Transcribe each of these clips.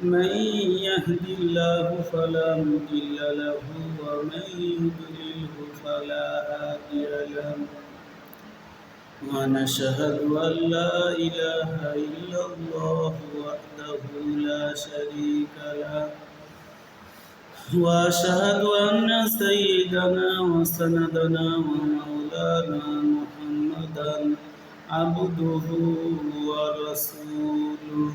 من يهد الله فلا مضل له ومن يضلله فلا هادي له. ونشهد أن لا إله إلا الله وحده لا شريك له. وأشهد أن سيدنا وسندنا ومولانا محمدا عبده ورسوله.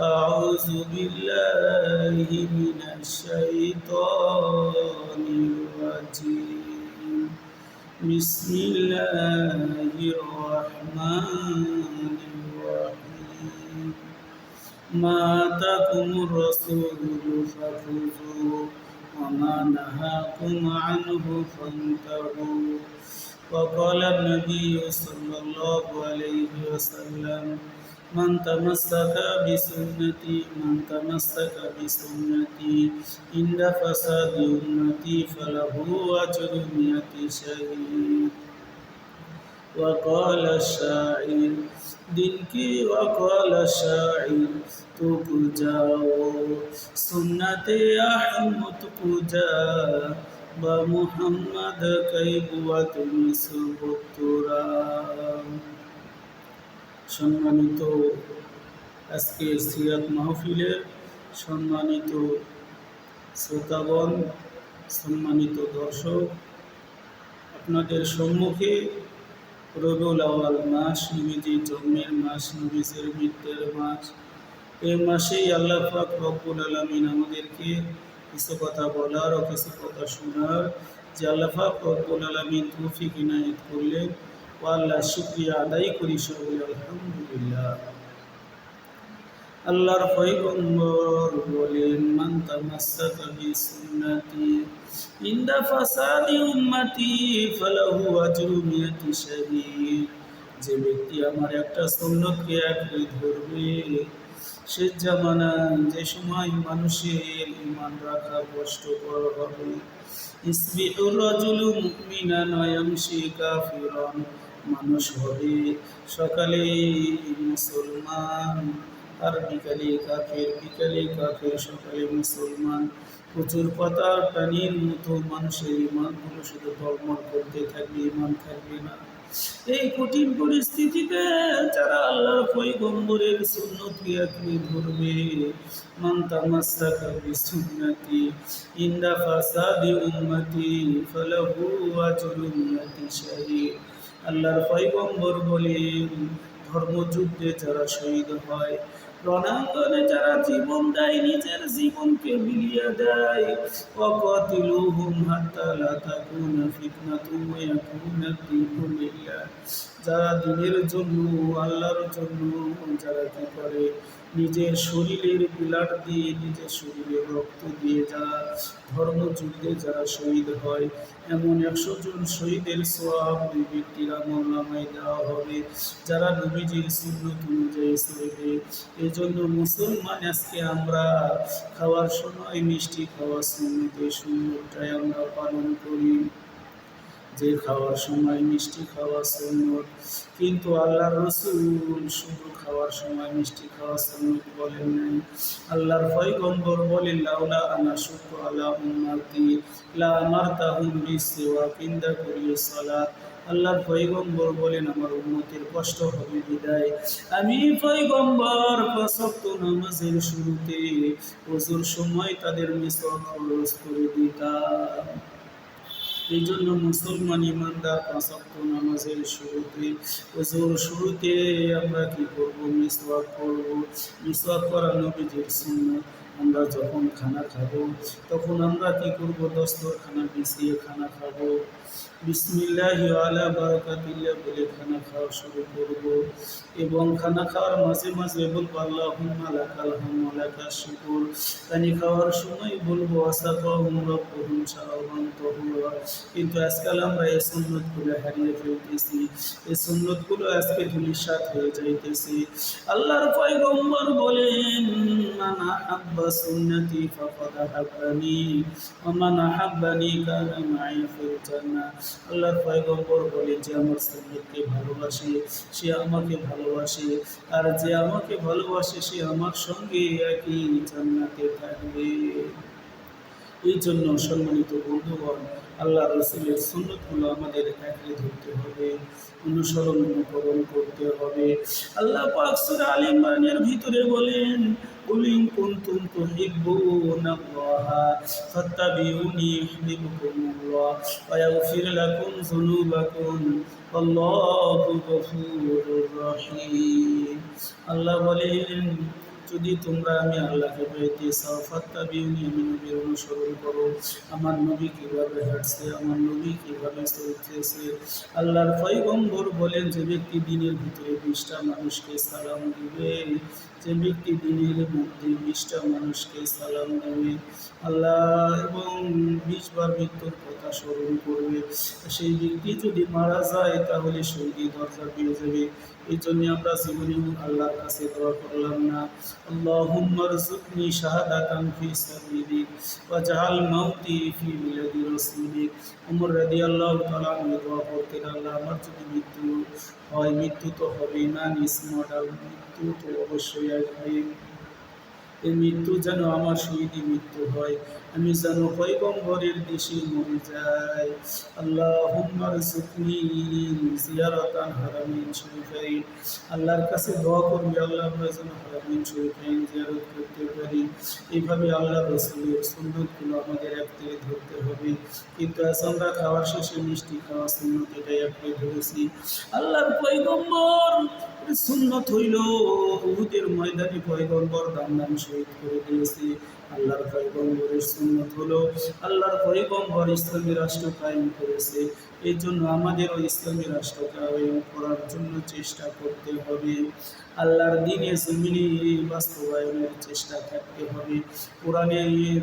أعوذ بالله من الشيطان الرجيم بسم الله الرحمن الرحيم ما آتاكم الرسول فخذوه وما نهاكم عنه فانتهوا وقال النبي صلى الله عليه وسلم من تمسك بسنتي من تمسك بسنتي عند فساد أمتي فله أجر مئة شهيد وقال الشاعر دلكي وقال الشاعر تك جاؤ سنت أحمد تك بمحمد كيف وتمسك التراب সম্মানিত আজকে সিরাত মাহফিলের সম্মানিত শ্রোতাগণ, সম্মানিত দর্শক, আপনাদের সম্মুখে রবিউল আওয়াল মাস নবীজির জন্মের মাস, নবীজের মৃত্যুর মাস। এই মাসেই আল্লাহ পাক রব্বুল আলমিন আমাদেরকে কিছু কথা বলার ও কিছু কথা শোনার যে আল্লাহ পাক রব্বুল আলমিন তৌফিক ইনায়ত করলেন। আল্লাহ শুক্রিয়া আদায় করি আলহামদুলিল্লাহ। আল্লাহর বলেন ইনদা ফাসাদি উম্মতি ফালাহু যে ব্যক্তি আমার একটা সুন্নতকে আঁকড়ে ধরবে, সে জামানা যে সময় মানুষের ইমান রাখা কষ্টকর হবে। কাফিরান। মানুষ হবে। সকালে মুসলমান, আর বিকালে কাফের বিকালে কাফের, সকালে মুসলমান। প্রচুর পাতার টানির মতো মানুষের ইমানগুলো শুধু ধর্মর করতে থাকবে, ইমান থাকবে না। এই কঠিন পরিস্থিতিতে যারা আল্লাহর পয়গম্বরের সুন্নতকে আঁকড়ে ধরবে, মান তামাসসাকা বিসুন্নতি, ইন্দা ফাসাদি উম্মতি, ফালাহু আজরুন মিয়াতি শাহীদ। আল্লাহর পয়গম্বর বলেন, ধর্মযুদ্ধে যারা শহীদ হয়, রণাঙ্গনে যারা জীবন দেয়, নিজের জীবনকে বিলিয়ে দেয় অকতিলুহুম হাত্তা লা তাকুনা ফিতনাতুন ওয়া ইয়াকুনা দীনু লিল্লাহ যারা দিনের জন্য, আল্লাহর জন্য, যারা কি করে? নিজের শরীরের বিলাট দিয়ে নিজের শরীরের রক্ত দিয়ে যারা ধর্মযুদ্ধে যারা শহীদ হয়, এমন একশো জন শহীদের সোয়াব ওই ব্যক্তির দেওয়া হবে। যারা নবীজির সুন্নত অনুযায়ী চলবে এই জন্য মুসলমান আজকে আমরা খাওয়ার সময় মিষ্টি খাওয়ার সুন্নতে সুন্নতটাই আমরা পালন করি। যে খাওয়ার সময় মিষ্টি খাওয়া সুন্নত। কিন্তু আল্লাহর রসুল শুধু খাওয়ার সময় মিষ্টি খাওয়া সুন্নত বলেন নাই। আল্লাহর পয়গম্বর বলেন, লাউলা আনা শুক্র আলা উম্মাতি, লা আমারতাহুম বিসওয়া কিন্দা করিয়ে সালাত। আল্লাহর পয়গম্বর বলেন, আমার উন্নতির কষ্ট হবে বিদায়। আমি পয়গম্বর সপ্ত নামাজের শুরুতে ওজুর সময় তাদের মিশক খরচ করে দিতাম। এই জন্য মুসলমান ইমানদার পাঁচক্ত নামাজের শুরুতে ওজোর শুরুতে আমরা কি করব? মিসওয়াক করব। মিসওয়াক করা নবীজির শূন্য আমরা যখন খানা খাব, তখন আমরা কি করব? দস্তরখানা বিছিয়ে খানা খাব। বিসমিল্লাহ আলা বারাকাতিল্লাহ বলে খানা খাওয়া শুরু করব। এবং খানা খাওয়ার মাঝে মাঝে বলব, আল্লাহুম্মা লাকাল হামদু লাকা শুকুর। পানি খাওয়ার সময় বলব আসাকাহুম রব্বুহুম শারাবান তাহুরা। কিন্তু আজকাল আমরা এই সুন্নতগুলো হারিয়ে ফেলতেছি। এই সুন্নতগুলো আজকে ধুলিসাৎ হয়ে যাইতেছে। আল্লাহর পয়গম্বর বলেন, মান আহাব্বা সুন্নতি ফাকাদ আহাব্বানি, ওয়া মান কানা মাই ফিল জান্নাহ। আল্লাহর পয়গম্বর বলে যে আমার সুন্নতকে ভালোবাসে, সে আমাকে ভালোবাসে। আর যে আমাকে ভালোবাসে, সে আমার সঙ্গে একই জান্নাতে থাকবে। এই জন্য সম্মানিত বন্ধুগণ আল্লাহ রসুলের সুন্নতগুলো আমাদের একলে ধরতে হবে অনুসরণ অনুকরণ করতে হবে আল্লাহ পাক সূরা আল ইমরানের ভিতরে বলেন قل إن كنتم تحبون الله فاتبعوني يحببكم الله ويغفر لكم ذنوبكم والله غفور رحيم আল্লাহ বলেন যদি তোমরা আমি আল্লাহকে পেতে চাও, ফাত্তাবিউনি, আমি নবীর অনুসরণ করো। আমার নবী কীভাবে হাঁটছে, আমার নবী কীভাবে চলতেছে? আল্লাহর পয়গম্বর বলেন, যে ব্যক্তি দিনের ভিতরে বিশটা মানুষকে সালাম দিবে যে ব্যক্তি দিনের মধ্যে বিশটা মানুষকে সালাম দেবে। আল্লাহ এবং বিশবার মৃত্যুর কথা স্মরণ করবে। সেই ব্যক্তি যদি মারা যায়, তাহলে সঙ্গী দরজা পেয়ে যাবে এই জন্য আমরা জীবনে আল্লাহর কাছে দোয়া করলাম না। আল্লাহুম্মার সুকনি শাহাদাতান ফি সাবিলিক বা জাহাল মাউতি ফি মিলাদি রাসূলিক উমর আল্লাহ তাআলা আমি দোয়া করতে আল্লাহ, আমার যদি মৃত্যু হয়, মৃত্যু তো হবে না নিসমটাল মৃত্যু তো অবশ্যই এই মৃত্যু যেন আমার সহিত মৃত্যু হয়। আমি যেন পৈগম্বরের দেশে মরে যাই। আল্লাহ হুম্মার সুখনি জিয়ারতান আল্লাহর কাছে দোয়া করবি, আল্লাহ যেন হারামিন শরীফাইন জিয়ারত করতে পারি। এইভাবে আল্লাহ রসুলের সুন্নতগুলো আমাদের এক থেকে ধরতে হবে। কিন্তু আমরা খাওয়ার শেষে মিষ্টি খাওয়া সুন্নত এটাই একটি ধরেছি। আল্লাহর পৈগম্বর সুন্নত হইল উহুদের ময়দানে পয়গম্বর দাম দাম শহীদ করে দিয়েছে। আল্লাহর পয়গম্বরের সুন্নত হলো আল্লাহর পয়গম্বর ইসলামী রাষ্ট্র কায়েম করেছে। এই জন্য আমাদেরও ইসলামী রাষ্ট্র কায়েম করার জন্য চেষ্টা করতে হবে। আল্লাহর দিনে জমিনে বাস্তবায়নের চেষ্টা থাকতে হবে। কোরআনের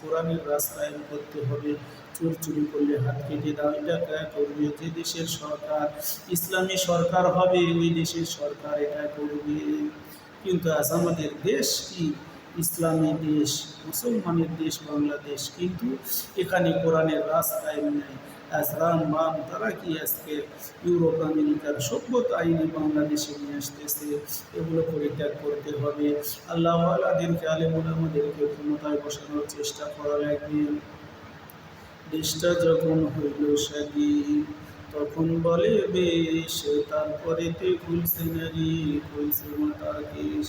কোরআনের রাস্তায় করতে হবে। চোর চুরি করলে হাত কেটে দাও, এটা করবে? যে দেশের সরকার, ইসলামী সরকার হবে, ওই দেশের সরকার এটা করবে। কিন্তু আজ আমাদের দেশ কি? ইসলামী দেশ, মুসলমানের দেশ বাংলাদেশ, কিন্তু এখানে কোরআনের রাস্তায় আজ রাম বাম তারা কি আজকে ইউরোপ, আমেরিকার সভ্যতা আইনে বাংলাদেশে নিয়ে আসতেছে? এগুলো পরিত্যাগ করতে হবে। আল্লাহ আলাদেরকে আলেমুল আমাদেরকে ক্ষমতায় বসানোর চেষ্টা করা লাগবে। দেশটা যখন হইল স্বাধীন, তখন বলে বেশ, তারপরে তে খুলছে নারী, খুলছে মাতার কেশ।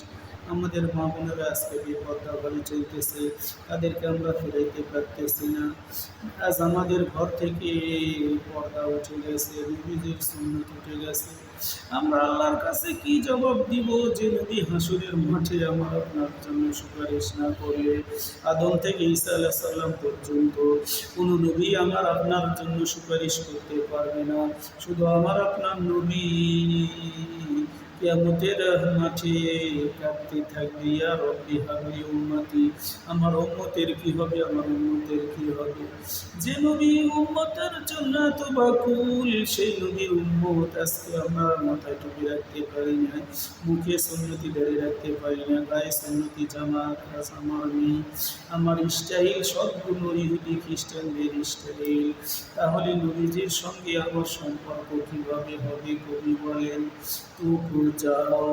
আমাদের মা বোনেরা আজকে বিপদটা ঘরে চলতেছে, তাদেরকে আমরা ফেরাইতে পারতেছি না। আজ আমাদের ঘর থেকে পর্দা উঠে গেছে নবীদের সুন্নত উঠে গেছে। আমরা আল্লাহর কাছে কি জবাব দিব যে নবী হাসুরের মাঠে আমার আপনার জন্য সুপারিশ না করলে আদম থেকে ঈসা আলাহ সাল্লাম পর্যন্ত কোনো নবী আমার আপনার জন্য সুপারিশ করতে পারবে না। শুধু আমার আপনার নবী। কিয়ামতের মাঠে কাঁদতে থাকবে, ইয়া রব্বি হাবলি উম্মতি। আমার উম্মতের কি হবে? আমার উম্মতের কি হবে? যে নবী উম্মতের জন্য তো বাকুল সেই নবী উম্মত আজকে আমরা মাথায় টুপি রাখতে পারি না, মুখে সন্নতি ধরে রাখতে পারি না, গায়ে সন্নতি জামা আমার নেই আমার স্টাইল সবগুলো ইহুদি খ্রিস্টানদের স্টাইল। তাহলে নবীজির সঙ্গে আমার সম্পর্ক কীভাবে হবে কবি বলেন? তু जाओ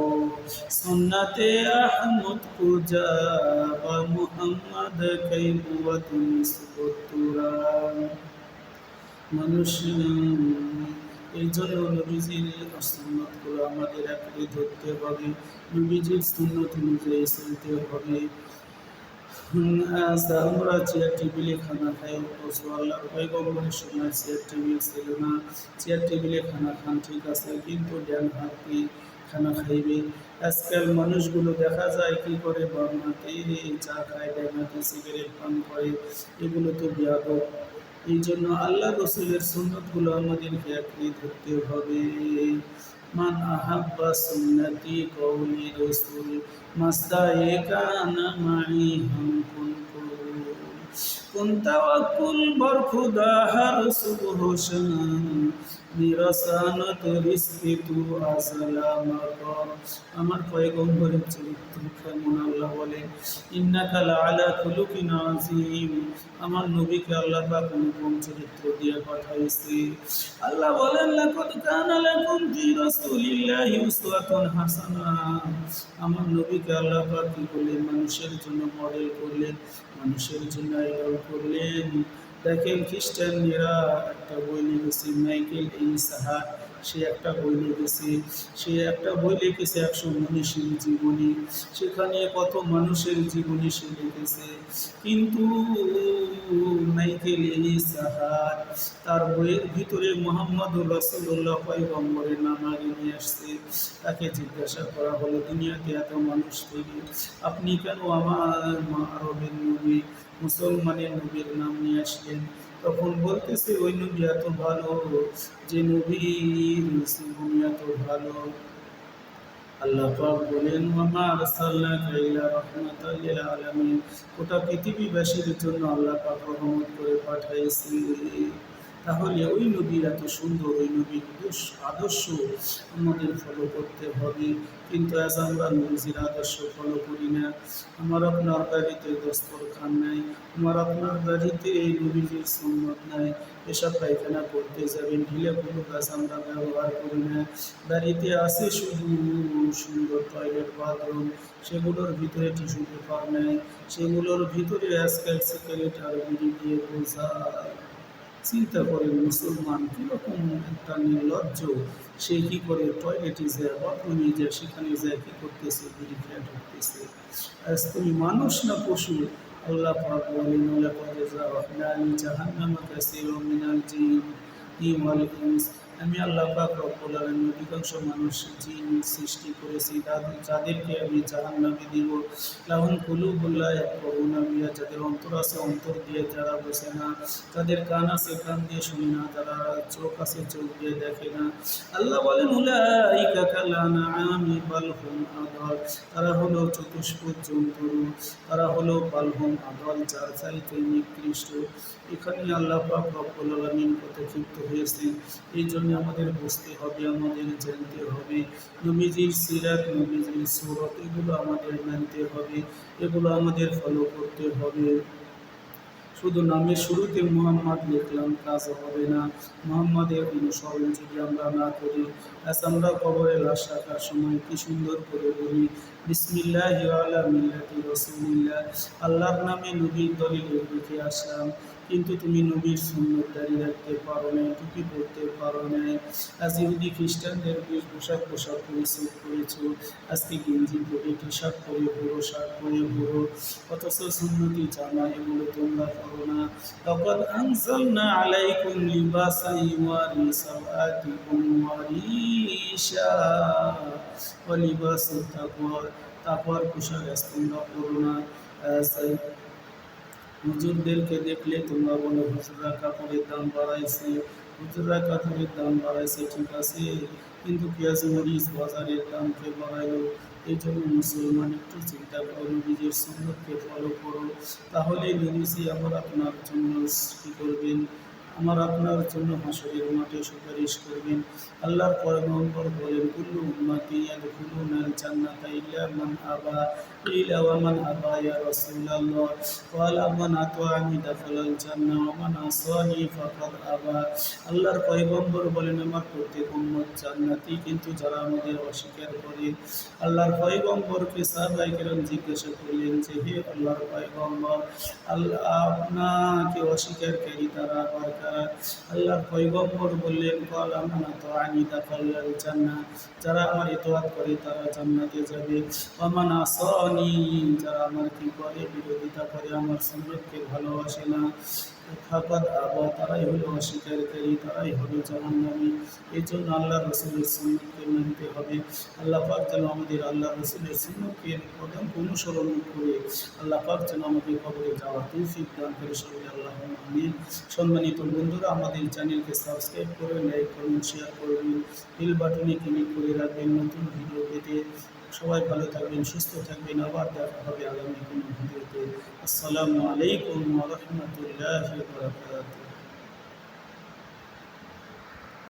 सुन्नत अहमद को जाबा মোহাম্মদ কই বুয়াত নিসবতুরা মানুষ এই জন্য নবীজির সুন্নতগুলো আমাদের একটি ধরতে হবে নবীজির সুন্নত অনুযায়ী চলতে হবে হুম, আজ আমরা চেয়ার টেবিলে খানা খাই অথচ আল্লাহর পয়গম্বরের সময় চেয়ার টেবিল ছিল না চেয়ার টেবিলে খানা খান ঠিক আছে কিন্তু জ্ঞান হাতে খানা খাইবে। আজকাল মানুষগুলো দেখা যায় কি করে বামহাতে চা খায় হাতে সিগারেট, পান করে। এগুলো তো বিয়াদব। এই জন্য আল্লাহ রসুলের সুন্নতগুলো আমাদেরকে আঁকড়ে ধরতে হবে। মান আহাব্বা সুন্নতি কৌলি রসুল মাস্তা মাস্তায়ে কানা মাই হাম কুন হার সুবহ শাম নিরসানত রিস্কি তু আমার পয়গম্বরের চরিত্র কেমন আল্লাহ বলেন ইন্নাকা আলা খুলুকিন আজিম আমার নবীকে আল্লাহ পাক অনুপম চরিত্র দিয়ে পাঠাইছে। আল্লাহ বলেন, লাকাদ কানা লাকুম ফি রাসূলিল্লাহি উসওয়াতুন হাসানা। আমার নবীকে আল্লাহ পাক কি করলেন মানুষের জন্য মডেল করলেন। মানুষের জন্য আইডল করলেন দেখেন খ্রিস্টানরা একটা বই লিখেছে মাইকেল এই সাহা সে একটা বই লিখেছে, সে একটা বই লিখেছে একশো মনীষীর জীবনী, সেখানে কত মানুষের জীবনী সে লিখেছে। কিন্তু মাইকেল সাহার তার বইয়ের ভিতরে মোহাম্মদ রসুল্লাহ পয়গম্বরের নাম আগে নিয়ে আসছে। তাকে জিজ্ঞাসা করা হলো, দুনিয়াতে এত মানুষ তৈরি আপনি কেন আমার আরবের নবী, মুসলমানের নবীর নাম নিয়ে আসলেন? তখন বলতেছে, ওই নবী এত ভালো, যে নবীর জীবনী এত ভালো। আল্লাহ পাক বলেন মামা আরসালনাকা ইলা রাহমাতাল লিল আলামিন। পৃথিবীবাসীর জন্য আল্লাহ পাক রহমত করে পাঠাইছে তাহলে ওই নবীর এত সুন্দর, ওই নবীর আদর্শ আমাদের ফলো করতে হবে। কিন্তু আজ আমরা নবীজির আদর্শ ফলো করি না। আমার আপনার বাড়িতে দস্তরখান নাই, আমার আপনার বাড়িতে এই নবীজির সুন্নত নাই। এসব পায়খানা করতে যাবেন, ঢিলে কোনো কাজ আমরা ব্যবহার করি না। বাড়িতে আসে শুধু সুন্দর টয়লেট বাথরুম সেগুলোর ভিতরে টিস্যু পেপার নেয় সেগুলোর ভিতরে আজকাল সিগারেট আর বিড়ি দিয়ে বোঝা চিন্তা করেন মুসলমান কীরকম একটা নির্লজ্জ। সে কি করে টয়লেটে যায়, বাথরুমে যায়, সেখানে যায়, কী করতেছে বিড়ি খেয়ে ঢুকতেছে আজ তুমি মানুষ না পশু? আল্লাহ পাক আমি আল্লাহ পাক রব্বুল আলামিন অধিকাংশ মানুষ জিন সৃষ্টি করেছি তাদের যাদেরকে আমি জাহান্নামে দিব। লাহুম কুলুবুল্লাহ বিহা যাদের অন্তর আছে অন্তর দিয়ে যারা বসে না তাদের কান আছে কান দিয়ে শুনে না তারা চোখ আছে চোখ দিয়ে দেখে না। আল্লাহ বলেন, উলাইকা কাল আনআমি বাল হুম আদল, তারা হলো চতুষ্পদ জন্তু, তারা হলো বালহুম আদল, যার চাইতে নিকৃষ্ট। এখানে আল্লাহ পাক রব্বুল আলামিন কত ক্ষিপ্ত হয়েছেন এই জন্য আমাদের বুঝতে হবে, আমাদের জানতে হবে। নবীজির সিরাত, নবীজির সুরত, এগুলো আমাদের মানতে হবে, এগুলো আমাদের ফলো করতে হবে। শুধু নামের শুরুতে মোহাম্মদ লিখলাম, কাজ হবে না। মোহাম্মদের অনুসরণ যদি আমরা না করি, আজ আমরা কবরে লাশ রাখার সময় কি সুন্দর করে বলি বিসমিল্লাহ আলা মিল্লাতি রসুলিল্লাহ আল্লাহর নামে নবীর দলিল লিখে আসলাম। কিন্তু তুমি নবীর দাঁড়িয়ে রাখতে পারো না টুপি পরতে পারো না আজ ইহুদি খ্রিস্টানদের বেশ পোশাক পোশাক পরিচ্ছেদ করেছ। আজকে গেঞ্জি পরে টি শার্ট পরে বুড়ো শার্ট পরে বুড়ো। অথচ সুন্নতি জামা এগুলো তোমরা করো না। তখন আনজালনা আলাইকুম লিবাসা ইওয়ারি সাওয়াতিকুম ওয়ারিশা ওয়া তাকওয়া করো না। হুজুরদেরকে দেখলে তোমরা বলো, হুজুররা কাপড়ের দাম বাড়াইছে, হুজুররা কাপড়ের দাম বাড়াইছে, ঠিক আছে? কিন্তু পেঁয়াজ মরিচ বাজারের দাম কে বাড়াইলো? এই জন্য মুসলমান একটু চিন্তা করো, নিজের সুন্দরকে ফলো করো। তাহলে নবীজি আমার আপনার জন্য কী করবেন? আমার আপনার জন্য হাসরের মাঠে সুপারিশ করবেন। আল্লাহর পরগম্বর বলেন, কুল্লু উম্মাতি ইয়াদখুলুনাল জান্নাতা ইল্লা মান আবা। ওয়া মান আবা ইয়া রাসূলুল্লাহ ক্বালা মান আতাআনি দাখালাল জান্নাহ ওয়া মান আসানি ফাকাদ আবা আল্লাহর পয়গম্বর বলেন, আমার প্রত্যেক উম্মত জান্নাতি, কিন্তু যারা আমাদের অস্বীকার করে। আল্লাহর পয়গম্বরকে সাহাবায়ে কেরাম জিজ্ঞাসা করলেন যে, হে আল্লাহর পয়গম্বর, আল্লাহ আপনাকে অস্বীকারী তারা আবার তারা আল্লাহর পয়গম্বর বললেন, কল আমানা তো আনি দাখাল্লাল জান্নাহ, যারা আমার ইতোয়াত করে তারা জান্নাতে যাবে। অমান আসনি যারা আমার কি করে বিরোধিতা করে, আমার সুন্নতকে ভালোবাসে না। ফাকাদ আবা, তারাই হলো অস্বীকারী তারাই হলো জাহান্নামী। এই জন্য আল্লাহ রসুলের সুন্নতকে মানতে হবে। আল্লাহ পাক যেন আমাদের আল্লাহ রসুলের সুন্নতকে প্রধান অনুসরণ করে, আল্লাহ পাক যেন আমাদের খবরে যাওয়ার তৌফিক দান করে সবাই আল্লাহ আমিন। সম্মানিত বন্ধুরা, আমাদের চ্যানেলকে সাবস্ক্রাইব করে, লাইক করুন শেয়ার করবেন বেল বাটনে ক্লিক করে রাখবেন নতুন ভিডিও পেতে। সবাই ভালো থাকবেন সুস্থ থাকবেন আবার দেখা হবে আগামী কোনো ভিডিওতে আসসালামু আলাইকুম রহমতুল্লাহ